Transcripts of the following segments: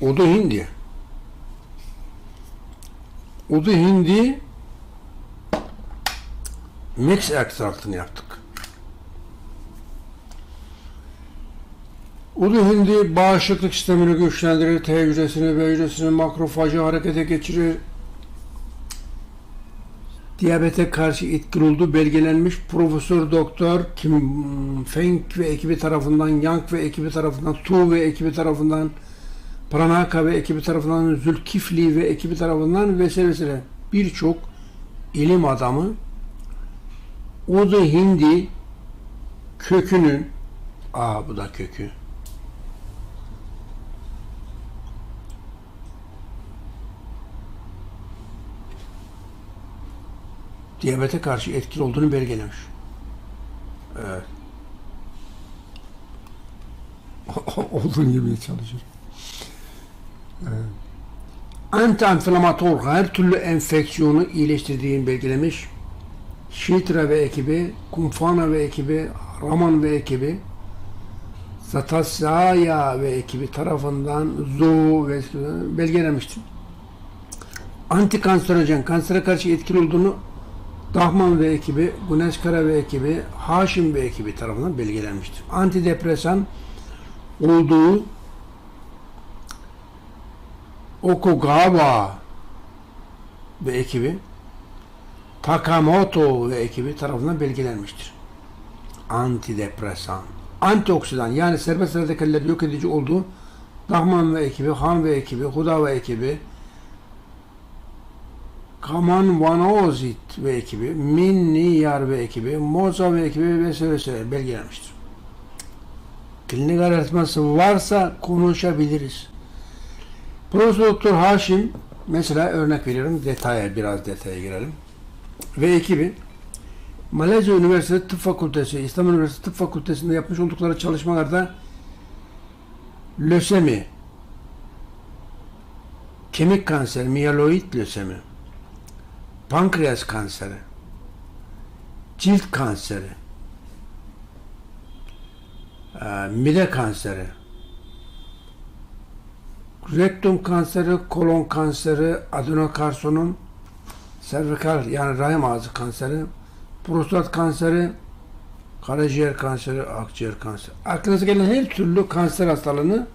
Udu hindi. Udu hindi mix ekstraktını yaptık. Udu hindi bağışıklık sistemini güçlendirir, T hücresini ve hücresini makrofajı harekete geçirir. Diyabete karşı etkili olduğu belgelenmiş Profesör Doktor Kim Feng ve ekibi tarafından, Yang ve ekibi tarafından, Tu ve ekibi tarafından, Pranaka ve ekibi tarafından, Zülkifli ve ekibi tarafından vesaire vesaire birçok ilim adamı Udu Hindi kökünün aa bu da kökü diyabete karşı etkili olduğunu belgelemiş. Evet. Olduğun gibi çalışır. Anti-inflamator her türlü enfeksiyonu iyileştirdiğini belgelemiş. Şitra ve ekibi, Kumfana ve ekibi, Raman ve ekibi, Zatasaya ve ekibi tarafından Zoo ve ekibi belgelenmiştir. Antikanserojen, kansere karşı etkili olduğunu Dahman ve ekibi, Güneş Kara ve ekibi, Haşim ve ekibi tarafından belgelenmiştir. Antidepresan olduğu Okugawa ve ekibi, Takamoto ve ekibi tarafından belgelenmiştir. Antidepresan, antioksidan yani serbest radikalleri yok edici olduğu Dahman ve ekibi, Han ve ekibi, Huda ve ekibi, Kaman Vanozit ve ekibi, Min Niyar ve ekibi, Moza ve ekibi vesaire vesaire belgelenmiştir. Klinik araştırması varsa konuşabiliriz. Profesör Doktor Haşim mesela örnek veriyorum detaya biraz detaya girelim. Ve ekibi Malezya Üniversitesi Tıp Fakültesi, İstanbul Üniversitesi Tıp Fakültesi'nde yapmış oldukları çalışmalarda lösemi, kemik kanseri, miyeloid lösemi, pankreas kanseri, cilt kanseri, mide kanseri, rektum kanseri, kolon kanseri, adenokarsinom, servikal yani rahim ağzı kanseri, prostat kanseri, karaciğer kanseri, akciğer kanseri. Aklınıza gelen her türlü kanser hastalığını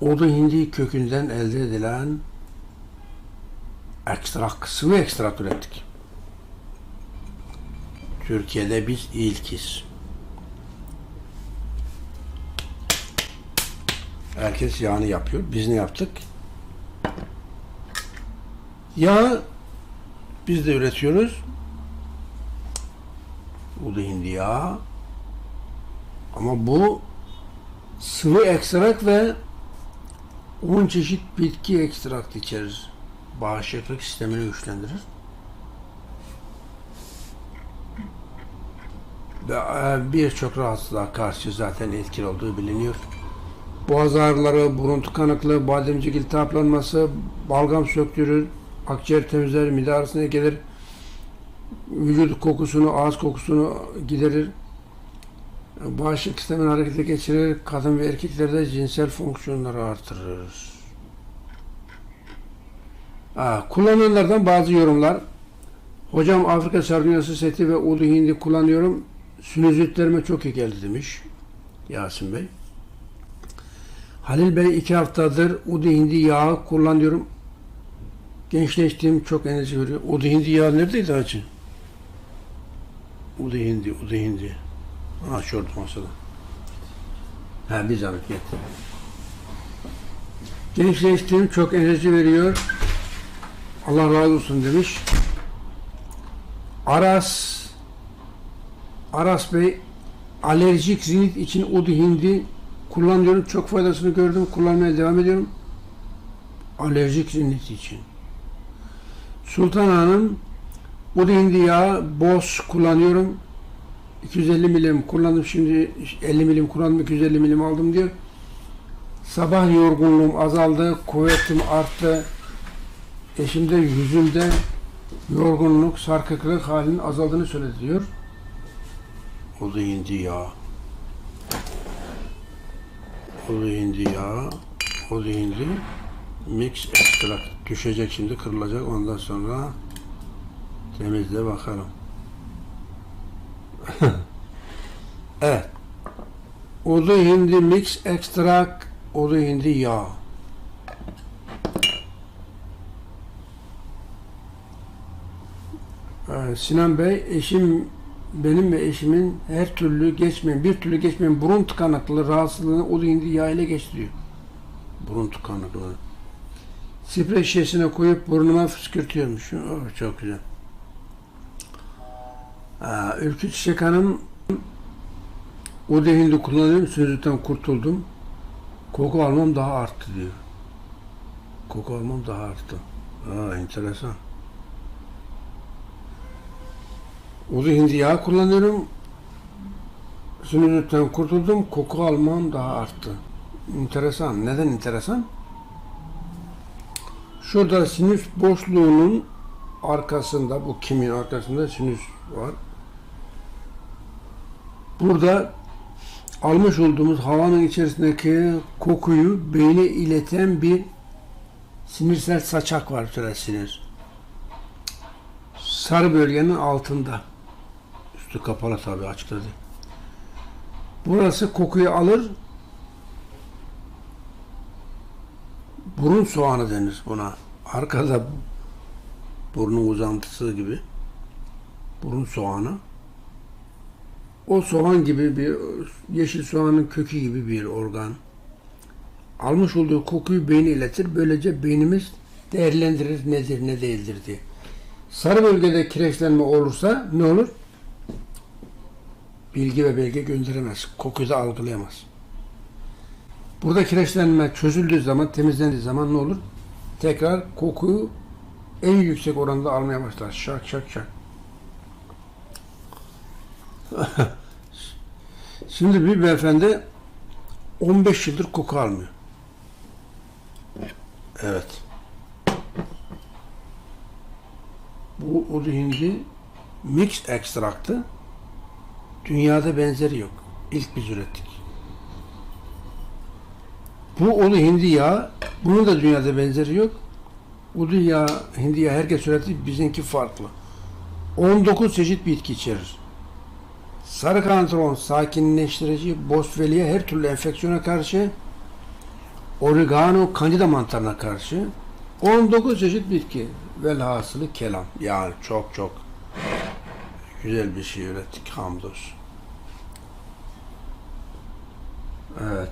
Odu hindi kökünden elde edilen ekstrak, sıvı ekstrak ürettik. Türkiye'de biz ilkiz. Herkes yağını yapıyor. Biz ne yaptık? Yağ biz de üretiyoruz. Bu da hindi yağı. Ama bu sıvı ekstrak ve 10 çeşit bitki ekstrakt içerir. Bağışıklık sistemini güçlendirir. Ve e, birçok rahatsızlığa karşı zaten etkili olduğu biliniyor. Boğaz ağrıları, burun tıkanıklığı, bademcik iltihaplanması, balgam söktürür, akciğer temizler, mide ağrısına gelir, vücut kokusunu, ağız kokusunu giderir, bağışıklık sistemini harekete geçirir, kadın ve erkeklerde cinsel fonksiyonları artırır. Ha, kullananlardan bazı yorumlar. Hocam Afrika sardunyası seti ve udu hindi kullanıyorum. Sinüzitlerime çok iyi geldi demiş Yasin Bey. Halil Bey iki haftadır udu hindi yağı kullanıyorum. Gençleştiğim çok enerji veriyor. Udu hindi yağı neredeydi hacı? Udu hindi, udu hindi. Ha şurada masada. Ha bir zahmet get. Gençleştiğim çok enerji veriyor. Allah razı olsun demiş. Aras Aras Bey alerjik rinit için udu hindi kullanıyorum. Çok faydasını gördüm. Kullanmaya devam ediyorum. Alerjik rinit için. Sultan Hanım udu hindi yağı boz kullanıyorum. 250 milim kullandım şimdi 50 milim kullandım 250 milim aldım diyor. Sabah yorgunluğum azaldı, kuvvetim arttı. Eşimde yüzümde yorgunluk, sarkıklık halinin azaldığını söyledi diyor. O da indi. Hindi yağı, ulu hindi, mix extract. Düşecek şimdi, kırılacak. Ondan sonra temizle bakalım. evet. Ulu hindi mix extract, ulu hindi yağı. Ee, Sinan Bey, eşim benim ve eşimin her türlü geçmeyen, bir türlü geçmeyen burun tıkanıklığı rahatsızlığını ulu hindi yağı ile geçiriyor. Burun tıkanıklığı. Sprey şişesine koyup burnuma fıskırtıyormuş. Oh, çok güzel. Aa, Ülkü Çiçek Hanım ulu hindi kullanıyorum, sinüzitten kurtuldum. Koku almam daha arttı diyor. Koku almam daha arttı. Aa, enteresan. Ulu hindi yağı kullanıyorum. Sinüzitten kurtuldum. Koku almam daha arttı. Enteresan. Neden enteresan? Şurada sinüs boşluğunun arkasında, bu kimin arkasında sinüs var. Burada almış olduğumuz havanın içerisindeki kokuyu beyne ileten bir sinirsel saçak var şurada sinir. Sarı bölgenin altında. Üstü kapalı tabi açık da değil. Burası kokuyu alır. Burun soğanı denir buna. Arkada burnun uzantısı gibi. Burun soğanı. O soğan gibi bir yeşil soğanın kökü gibi bir organ. Almış olduğu kokuyu beyne iletir. Böylece beynimiz değerlendirir nedir ne değildir diye. Sarı bölgede kireçlenme olursa ne olur? Bilgi ve belge gönderemez. Kokuyu da algılayamaz. Burada kireçlenme çözüldüğü zaman, temizlendiği zaman ne olur? Tekrar kokuyu en yüksek oranda almaya başlar. Şak şak şak. Şimdi bir beyefendi 15 yıldır koku almıyor. Evet. Bu ulu hindi mix ekstraktı. Dünyada benzeri yok. İlk biz ürettik. Bu ulu hindi yağı, bunun da dünyada benzeri yok. Ulu yağı, hindi yağı herkes üretti, bizimki farklı. 19 çeşit bitki içerir. Sarı kantron sakinleştirici, bosveliye her türlü enfeksiyona karşı, oregano kandida mantarına karşı 19 çeşit bitki. Velhasılı kelam. Yani çok çok güzel bir şey ürettik hamdolsun. Evet.